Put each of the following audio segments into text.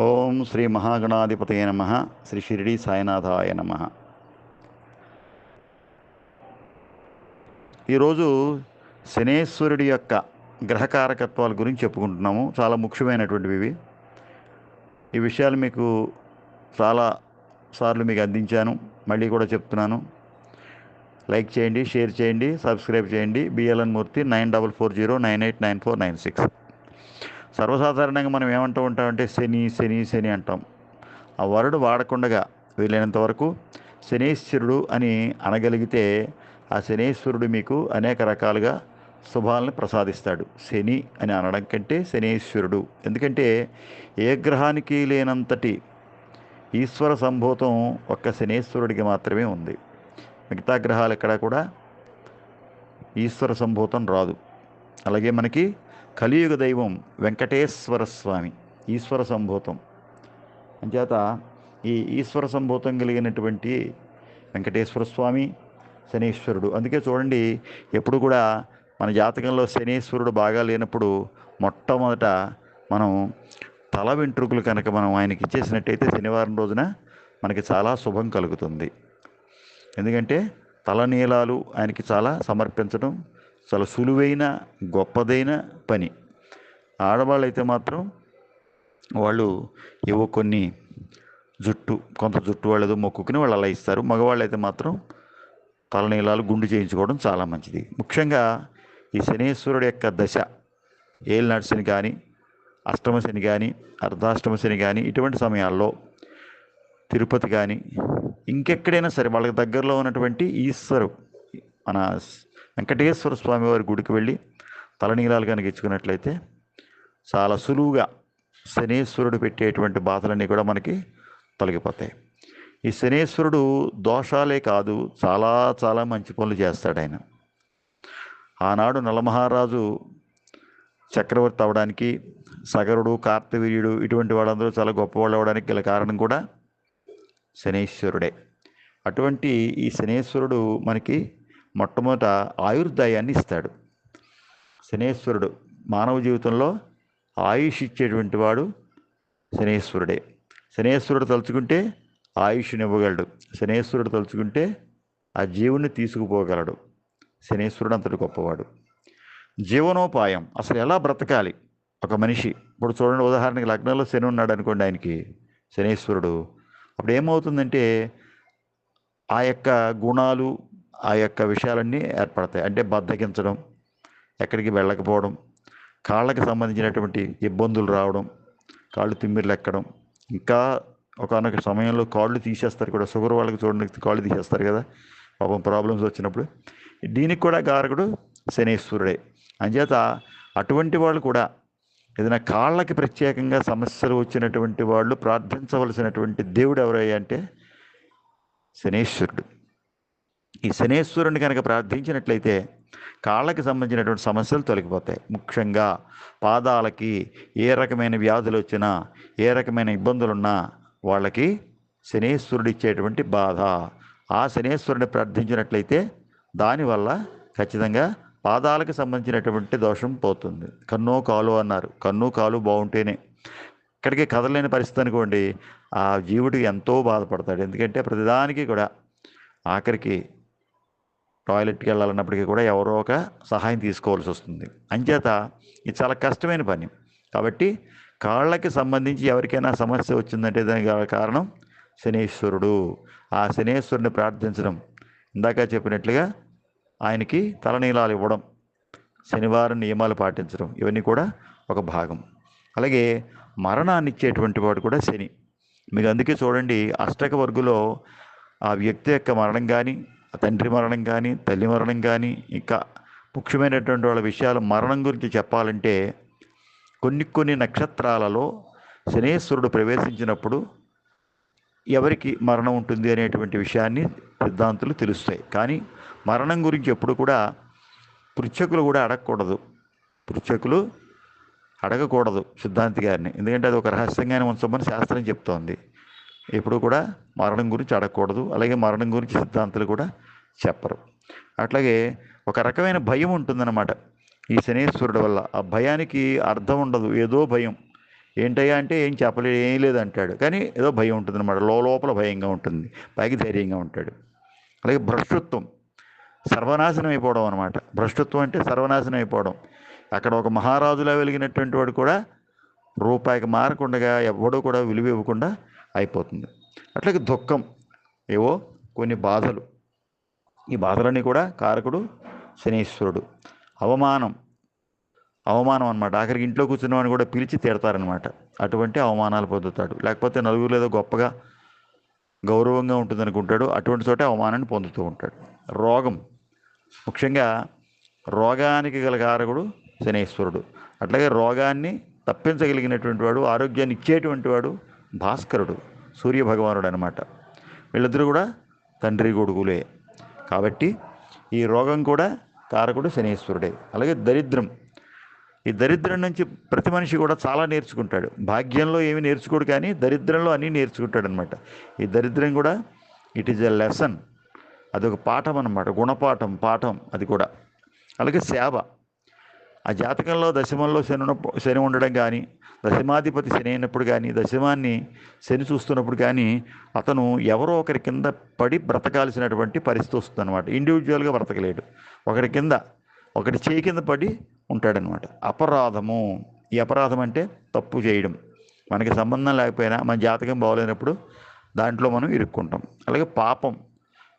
ఓం శ్రీ మహాగణాధిపతయ నమ. శ్రీ షిరిడి సాయినాథాయ నమ. ఈరోజు శనేశ్వరుడి యొక్క గ్రహకారకత్వాల గురించి చెప్పుకుంటున్నాము. చాలా ముఖ్యమైనటువంటివి ఇవి. ఈ విషయాలు మీకు చాలా సార్లు మీకు అందించాను. మళ్ళీ కూడా చెప్తున్నాను. లైక్ చేయండి షేర్ చేయండి సబ్స్క్రైబ్ చేయండి. BLN Murthy nine double four zero nine eight nine four nine six. సర్వసాధారణంగా మనం ఏమంటూ ఉంటామంటే శని శని శని అంటాం. ఆ వరుడు వాడకుండగా వీలైనంత వరకు శనీశ్వరుడు అని అనగలిగితే ఆ శనీశ్వరుడు మీకు అనేక రకాలుగా శుభాలను ప్రసాదిస్తాడు. శని అని అనడం కంటే శనీశ్వరుడు. ఎందుకంటే ఏ గ్రహానికి లేనంతటి ఈశ్వర సంభూతం ఒక్క శనీశ్వరుడికి మాత్రమే ఉంది. మిగతా గ్రహాలు ఎక్కడా కూడా ఈశ్వర సంభూతం రాదు. అలాగే మనకి కలియుగ దైవం వెంకటేశ్వర స్వామి ఈశ్వర సంభూతం. అంచేత ఈ ఈశ్వర సంభూతం కలిగినటువంటి వెంకటేశ్వర స్వామి శనీశ్వరుడు. అందుకే చూడండి ఎప్పుడు కూడా మన జాతకంలో శనీశ్వరుడు బాగా లేనప్పుడు మొట్టమొదట మనం తల వెంట్రుకలు కనుక మనం ఆయనకి ఇచ్చేసినట్టయితే శనివారం రోజున మనకి చాలా శుభం కలుగుతుంది. ఎందుకంటే తలనీలాలు ఆయనకి చాలా సమర్పించడం చాలా సులువైన గొప్పదైన పని. ఆడవాళ్ళు అయితే మాత్రం వాళ్ళు ఏవో కొన్ని జుట్టు కొంత జుట్టు వాళ్ళేదో మొక్కుకుని వాళ్ళు అలా ఇస్తారు. మగవాళ్ళు అయితే మాత్రం తలనీలాలు గుండు చేయించుకోవడం చాలా మంచిది. ముఖ్యంగా ఈ శనీశ్వరుడు యొక్క దశ ఏలినాటి శని కానీ అష్టమ శని కానీ అర్ధాష్టమ శని కానీ ఇటువంటి సమయాల్లో తిరుపతి కానీ ఇంకెక్కడైనా సరే వాళ్ళకి దగ్గరలో ఉన్నటువంటి ఈశ్వరు మన వెంకటేశ్వర స్వామి వారి గుడికి వెళ్ళి తలనీలాలు కనుక ఇచ్చుకున్నట్లయితే చాలా సులువుగా శనేశ్వరుడు పెట్టేటువంటి బాధలన్నీ కూడా మనకి తొలగిపోతాయి. ఈ శనేశ్వరుడు దోషాలే కాదు చాలా చాలా మంచి పనులు చేస్తాడు ఆయన. ఆనాడు నలమహారాజు చక్రవర్తి అవడానికి సగరుడు కార్తవీర్యుడు ఇటువంటి వాళ్ళందరూ చాలా గొప్పవాళ్ళు అవడానికి గల కారణం కూడా శనేశ్వరుడే. అటువంటి ఈ శనేశ్వరుడు మనకి మొట్టమొదట ఆయుర్దాయాన్ని ఇస్తాడు. శనేశ్వరుడు మానవ జీవితంలో ఆయుష్ ఇచ్చేటువంటి వాడు శనేశ్వరుడే. శనేశ్వరుడు తలుచుకుంటే ఆయుష్ని ఇవ్వగలడు శనేశ్వరుడు తలుచుకుంటే ఆ జీవుని తీసుకుపోగలడు. శనేశ్వరుడు అంతటి గొప్పవాడు. జీవనోపాయం అసలు ఎలా బ్రతకాలి? ఒక మనిషి ఇప్పుడు చూడండి ఉదాహరణకి లగ్నంలో శని ఉన్నాడు అనుకోండి ఆయనకి శనేశ్వరుడు. అప్పుడు ఏమవుతుందంటే ఆ యొక్క గుణాలు ఆ యొక్క విషయాలన్నీ ఏర్పడతాయి. అంటే బద్దకించడం ఎక్కడికి వెళ్ళకపోవడం కాళ్ళకి సంబంధించినటువంటి ఇబ్బందులు రావడం కాళ్ళు తిమ్మిర్లు ఎక్కడం ఇంకా ఒకనొక సమయంలో కాళ్ళు తీసేస్తారు కూడా. షుగర్ వాళ్ళకి చూడండి కాళ్ళు తీసేస్తారు కదా. పాపం ప్రాబ్లమ్స్ వచ్చినప్పుడు. దీనికి కూడా గారకుడు శనేశ్వరుడే. అంచేత అటువంటి వాళ్ళు కూడా ఏదైనా కాళ్ళకి ప్రత్యేకంగా సమస్యలు వచ్చినటువంటి వాళ్ళు ప్రార్థించవలసినటువంటి దేవుడు ఎవరయ్యా అంటే శనేశ్వరుడు. ఈ శనేశ్వరుని కనుక ప్రార్థించినట్లయితే కాళ్ళకి సంబంధించినటువంటి సమస్యలు తొలగిపోతాయి. ముఖ్యంగా పాదాలకి ఏ రకమైన వ్యాధులు వచ్చినా ఏ రకమైన ఇబ్బందులున్నా వాళ్ళకి శనేశ్వరుడు ఇచ్చేటువంటి బాధ. ఆ శనేశ్వరుని ప్రార్థించినట్లయితే దానివల్ల ఖచ్చితంగా పాదాలకు సంబంధించినటువంటి దోషం పోతుంది. కన్ను కాలు అన్నారు. కన్ను కాలు బాగుంటేనే. ఇక్కడికి కదలలేని పరిస్థితి అనుకోండి ఆ జీవుడు ఎంతో బాధపడతాడు. ఎందుకంటే ప్రతిదానికి కూడా ఆఖరికి టాయిలెట్కి వెళ్ళాలన్నప్పటికీ కూడా ఎవరో ఒక సహాయం తీసుకోవాల్సి వస్తుంది. అంచేత ఇది చాలా కష్టమైన పని. కాబట్టి కాళ్ళకి సంబంధించి ఎవరికైనా సమస్య వచ్చిందంటే దానికి గల కారణం శనేశ్వరుడు. ఆ శనేశ్వరుని ప్రార్థించడం. ఇందాక చెప్పినట్లుగా ఆయనకి తలనీలాలు ఇవ్వడం శనివారం నియమాలు పాటించడం ఇవన్నీ కూడా ఒక భాగం. అలాగే మరణాన్ని ఇచ్చేటువంటి వాడు కూడా శని. మీకు అందుకే చూడండి అష్టక వర్గులో ఆ వ్యక్తి యొక్క మరణం కానీ తండ్రి మరణం కానీ తల్లి మరణం కానీ ఇంకా ముఖ్యమైనటువంటి వాళ్ళ విషయాలు మరణం గురించి చెప్పాలంటే కొన్ని కొన్ని నక్షత్రాలలో శనేశ్వరుడు ప్రవేశించినప్పుడు ఎవరికి మరణం ఉంటుంది అనేటువంటి విషయాన్ని సిద్ధాంతులు తెలుస్తాయి. కానీ మరణం గురించి ఎప్పుడు కూడా పృచ్ఛకులు కూడా అడగకూడదు. పృచ్ఛకులు అడగకూడదు సిద్ధాంతి గారిని. ఎందుకంటే అది ఒక రహస్యంగానే ఉంచమని శాస్త్రం చెప్తోంది. ఎప్పుడు కూడా మరణం గురించి అడగకూడదు. అలాగే మరణం గురించి సిద్ధాంతులు కూడా చెప్పరు. అట్లాగే ఒక రకమైన భయం ఉంటుందన్నమాట. ఈ శనేశ్వరుడు వల్ల. ఆ భయానికి అర్థం ఉండదు. ఏదో భయం. ఏంటయ్యా అంటే ఏం చెప్పలేదు ఏం లేదంటాడు కానీ ఏదో భయం ఉంటుందన్నమాట. లోపల భయంగా ఉంటుంది. పైకి ధైర్యంగా ఉంటాడు. అలాగే భ్రష్టత్వం. సర్వనాశనం అయిపోవడం అనమాట భ్రష్టత్వం అంటే సర్వనాశనం అయిపోవడం. అక్కడ ఒక మహారాజులా వెలిగినటువంటి వాడు కూడా రూపాయికి మారకుండగా ఎవడూ కూడా విలువ ఇవ్వకుండా అయిపోతుంది. అట్లాగే దుఃఖం ఏవో కొన్ని బాధలు. ఈ బాధలన్నీ కూడా కారకుడు శనీశ్వరుడు. అవమానం అవమానం అనమాట ఆఖరికి ఇంట్లో కూర్చున్నవాడిని కూడా పిలిచి తిడతారనమాట అటువంటి అవమానాలు పొందుతాడు. లేకపోతే నలుగురు ఏదో గొప్పగా గౌరవంగా ఉంటుంది అనుకుంటాడు అటువంటి చోట అవమానాన్ని పొందుతూ ఉంటాడు. రోగం. ముఖ్యంగా రోగానికి గల కారకుడు శనేశ్వరుడు. అట్లాగే రోగాన్ని తప్పించగలిగినటువంటి వాడు ఆరోగ్యాన్ని ఇచ్చేటువంటి వాడు భాస్కరుడు సూర్య భగవానుడు అనమాట వీళ్ళిద్దరూ కూడా తండ్రి కొడుకులే. కాబట్టి ఈ రోగం కూడా కారకుడు శనీశ్వరుడే. అలాగే దరిద్రం. ఈ దరిద్రం నుంచి ప్రతి మనిషి కూడా చాలా నేర్చుకుంటాడు. భాగ్యంలో ఏమి నేర్చుకోడు కానీ దరిద్రంలో అన్నీ నేర్చుకుంటాడు అనమాట ఈ దరిద్రం కూడా ఇట్ ఈజ్ ఎ లెసన్ అదొక పాఠం అనమాట గుణపాఠం పాఠం అది కూడా. అలాగే సేవ. ఆ జాతకంలో దశమంలో శని శని ఉండడం కానీ దశమాధిపతి శని అయినప్పుడు కానీ దశమాన్ని శని చూస్తున్నప్పుడు కానీ అతను ఎవరో ఒకరి కింద పడి బ్రతకాల్సినటువంటి పరిస్థితి వస్తుంది అనమాట ఇండివిజువల్గా బ్రతకలేడు. ఒకరి కింద ఒకటి చేయి కింద పడి ఉంటాడనమాట అపరాధము. ఈ అపరాధం అంటే తప్పు చేయడం. మనకి సంబంధం లేకపోయినా మన జాతకం బాగోలేనప్పుడు దాంట్లో మనం ఇరుక్కుంటాం. అలాగే పాపం.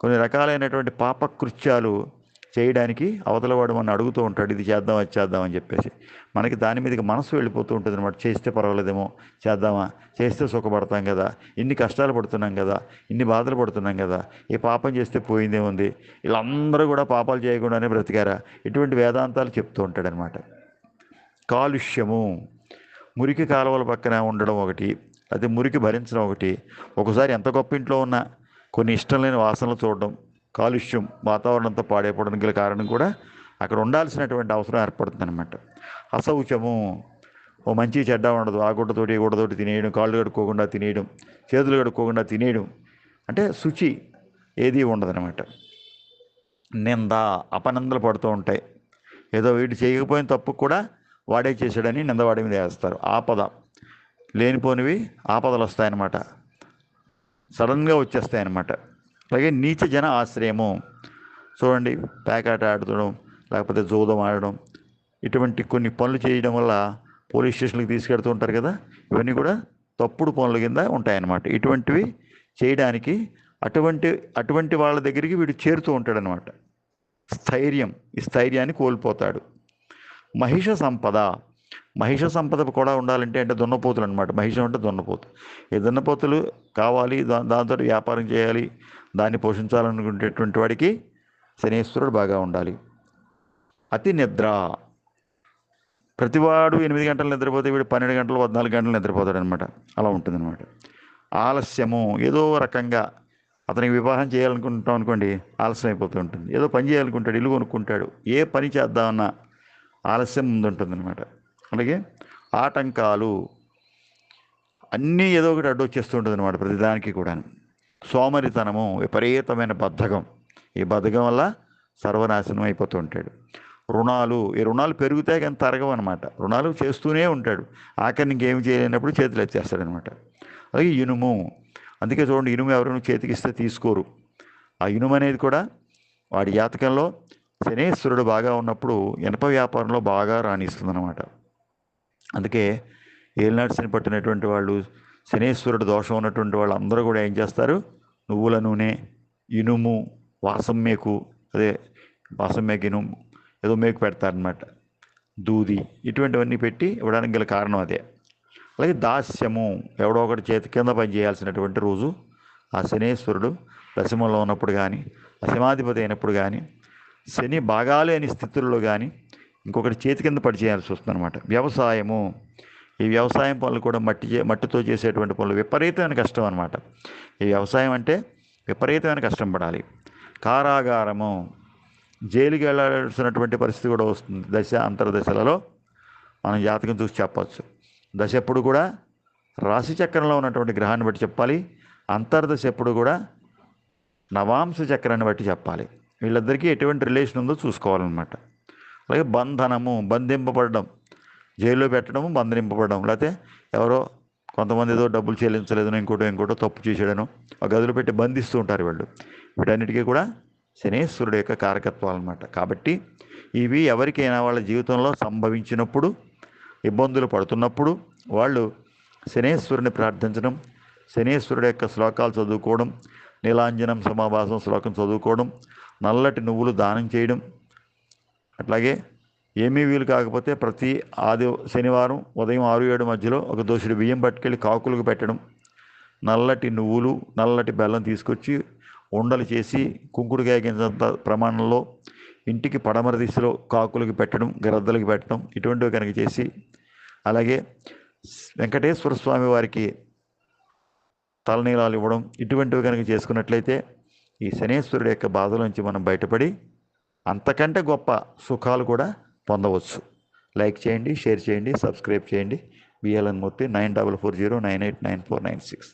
కొన్ని రకాలైనటువంటి పాపకృత్యాలు చేయడానికి అవతలవాడు మన అడుగుతూ ఉంటాడు ఇది చేద్దాం అది చేద్దాం అని చెప్పేసి. మనకి దాని మీదకి మనసు వెళ్ళిపోతూ ఉంటుంది అనమాట చేస్తే పర్వాలేదేమో చేద్దామా? చేస్తే సుఖపడతాం కదా ఇన్ని కష్టాలు పడుతున్నాం కదా ఇన్ని బాధలు పడుతున్నాం కదా ఈ పాపం చేస్తే పోయిందేముంది వీళ్ళందరూ కూడా పాపాలు చేయకుండానే బ్రతికారా? ఇటువంటి వేదాంతాలు చెప్తూ ఉంటాడనమాట కాలుష్యము. మురికి కాలువల పక్కన ఉండడం ఒకటి అది మురికి భరించడం ఒకటి. ఒకసారి ఎంత గొప్ప ఇంట్లో ఉన్నా కొన్ని ఇష్టం లేని వాసనలు చూడడం కాలుష్యం వాతావరణంతో పాడైపోవడానికి గల కారణం కూడా అక్కడ ఉండాల్సినటువంటి అవసరం ఏర్పడుతుంది అనమాట అశౌచము ఓ మంచి చెడ్డ ఉండదు ఆ గుడ్డతోటి ఈ గుడ్డతోటి తినేయడం కాళ్ళు కడుక్కోకుండా తినేయడం చేతులు కడుక్కోకుండా తినేయడం అంటే శుచి ఏది ఉండదనమాట నింద అపనందలు పడుతూ ఉంటాయి. ఏదో వీటి చేయకపోయిన తప్పు కూడా వాడే చేశాడని నింద వాడి మీద వేస్తారు. ఆపద లేనిపోనివి ఆపదలు వస్తాయన్నమాట సడన్గా వచ్చేస్తాయన్నమాట. అలాగే నీచ జన ఆశ్రయము. చూడండి ప్యాకాట ఆడడం లేకపోతే జూదం ఆడడం ఇటువంటి కొన్ని పనులు చేయడం వల్ల పోలీస్ స్టేషన్లకు తీసుకెడుతూ ఉంటారు కదా ఇవన్నీ కూడా తప్పుడు పనుల కింద ఉంటాయన్నమాట. ఇటువంటివి చేయడానికి అటువంటి అటువంటి వాళ్ళ దగ్గరికి వీడు చేరుతూ ఉంటాడనమాట స్థైర్యం ఈ స్థైర్యాన్ని కోల్పోతాడు. మహిష సంపద మహిష సంపద కూడా ఉండాలంటే అంటే దున్నపోతులు అనమాట మహిషం అంటే దున్నపోతు. ఈ దున్నపోతులు కావాలి దా దాంతో వ్యాపారం చేయాలి దాన్ని పోషించాలనుకునేటువంటి వాడికి శనీశ్వరుడు బాగా ఉండాలి. అతి నిద్ర. ప్రతివాడు ఎనిమిది గంటలు నిద్రపోతే వీడు పన్నెండు గంటలు పద్నాలుగు గంటలు నిద్రపోతాడు అనమాట అలా ఉంటుందన్నమాట. ఆలస్యము ఏదో రకంగా అతనికి వివాహం చేయాలనుకుంటాం అనుకోండి ఆలస్యం అయిపోతూ ఉంటుంది. ఏదో పని చేయాలనుకుంటాడు ఇల్లు కొనుక్కుంటాడు ఏ పని చేద్దామన్నా ఆలస్యం ముందుంటుంది అనమాట అలాగే ఆటంకాలు అన్నీ ఏదో ఒకటి అడ్డు వచ్చేస్తూ ఉంటుంది అనమాట ప్రతిదానికి కూడా సోమరితనము విపరీతమైన బద్ధకం. ఈ బద్ధకం వల్ల సర్వనాశనం అయిపోతూ ఉంటాడు. రుణాలు ఈ రుణాలు పెరుగుతాయి కానీ తరగవు అనమాట రుణాలు చేస్తూనే ఉంటాడు. ఆఖరి ఇంకేమి చేయలేనప్పుడు చేతులు ఎత్తేస్తాడనమాట అలాగే ఇనుము. అందుకే చూడండి ఇనుము ఎవరైనా చేతికి ఇస్తే తీసుకోరు. ఆ ఇనుము అనేది కూడా వాడి జాతకంలో శనేశ్వరుడు బాగా ఉన్నప్పుడు ఇనప వ్యాపారంలో బాగా రాణిస్తుంది అనమాట అందుకే ఏలినాటి శని పట్టినటువంటి వాళ్ళు శనేశ్వరుడు దోషం ఉన్నటువంటి వాళ్ళు అందరూ కూడా ఏం చేస్తారు? నువ్వుల నూనె ఇనుము వాసం మేకు అదే వాసం మేకు ఇనుము ఏదో మేకు పెడతారనమాట దూది ఇటువంటివన్నీ పెట్టి ఇవ్వడానికి గల కారణం అదే. అలాగే దాస్యము ఎవడో ఒకటి చేతి కింద పని చేయాల్సినటువంటి రోజు ఆ శనేశ్వరుడు దశమంలో ఉన్నప్పుడు కానీ దశమాధిపతి అయినప్పుడు కానీ శని బాగాలేని స్థితుల్లో కానీ ఇంకొకటి చేతి కింద పడి చేయాల్సి వస్తుంది అనమాట వ్యవసాయము ఈ వ్యవసాయం పనులు కూడా మట్టి చే- మట్టితో చేసేటువంటి పనులు విపరీతమైన కష్టం అనమాట ఈ వ్యవసాయం అంటే విపరీతమైన కష్టం పడాలి. కారాగారము జైలుకి వెళ్ళాల్సినటువంటి పరిస్థితి కూడా వస్తుంది. దశ అంతర్దశలలో మనం జాతకం చూసి చెప్పచ్చు. దశ ఎప్పుడు కూడా రాశి చక్రంలో ఉన్నటువంటి గ్రహాన్ని బట్టి చెప్పాలి. అంతర్దశ ఎప్పుడు కూడా నవాంశ చక్రాన్ని బట్టి చెప్పాలి. వీళ్ళిద్దరికీ ఎటువంటి రిలేషన్ ఉందో చూసుకోవాలన్నమాట. అలాగే బంధనము బంధింపబడడం జైల్లో పెట్టడము బంధనింపబడడం లేకపోతే ఎవరో కొంతమంది ఏదో డబ్బులు చెల్లించలేదనో ఇంకోటో ఇంకోటో తప్పు చేసాడనో ఆ గదిలో పెట్టి బంధిస్తూ ఉంటారు వీళ్ళు. వీటన్నిటికీ కూడా శనేశ్వరుడు యొక్క కారకత్వాలు అన్నమాట కాబట్టి ఇవి ఎవరికైనా వాళ్ళ జీవితంలో సంభవించినప్పుడు ఇబ్బందులు పడుతున్నప్పుడు వాళ్ళు శనేశ్వరుని ప్రార్థించడం శనేశ్వరుడు యొక్క శ్లోకాలు చదువుకోవడం నీలాంజనం సమాభాసం శ్లోకం చదువుకోవడం నల్లటి నువ్వులు దానం చేయడం అట్లాగే ఏమీ వీలు కాకపోతే ప్రతి ఆది శనివారం ఉదయం ఆరు ఏడు మధ్యలో ఒక దోషుడు బియ్యం పట్టుకెళ్ళి కాకులకు పెట్టడం నల్లటి నువ్వులు నల్లటి బెల్లం తీసుకొచ్చి ఉండలు చేసి కుంకుడుకాయ గింజంత ప్రమాణంలో ఇంటికి పడమర దిశలో కాకులకి పెట్టడం గ్రద్దలకి పెట్టడం ఇటువంటివి కనుక చేసి అలాగే వెంకటేశ్వర స్వామి వారికి తలనీలాలు ఇవ్వడం ఇటువంటివి కనుక చేసుకున్నట్లయితే ఈ శనేశ్వరుడు యొక్క బాధల నుంచి మనం బయటపడి అంతకంటే గొప్ప సుఖాలు కూడా పొందవచ్చు. లైక్ చేయండి షేర్ చేయండి సబ్స్క్రైబ్ చేయండి. BLN Murthy nine double four zero nine eight nine four nine six.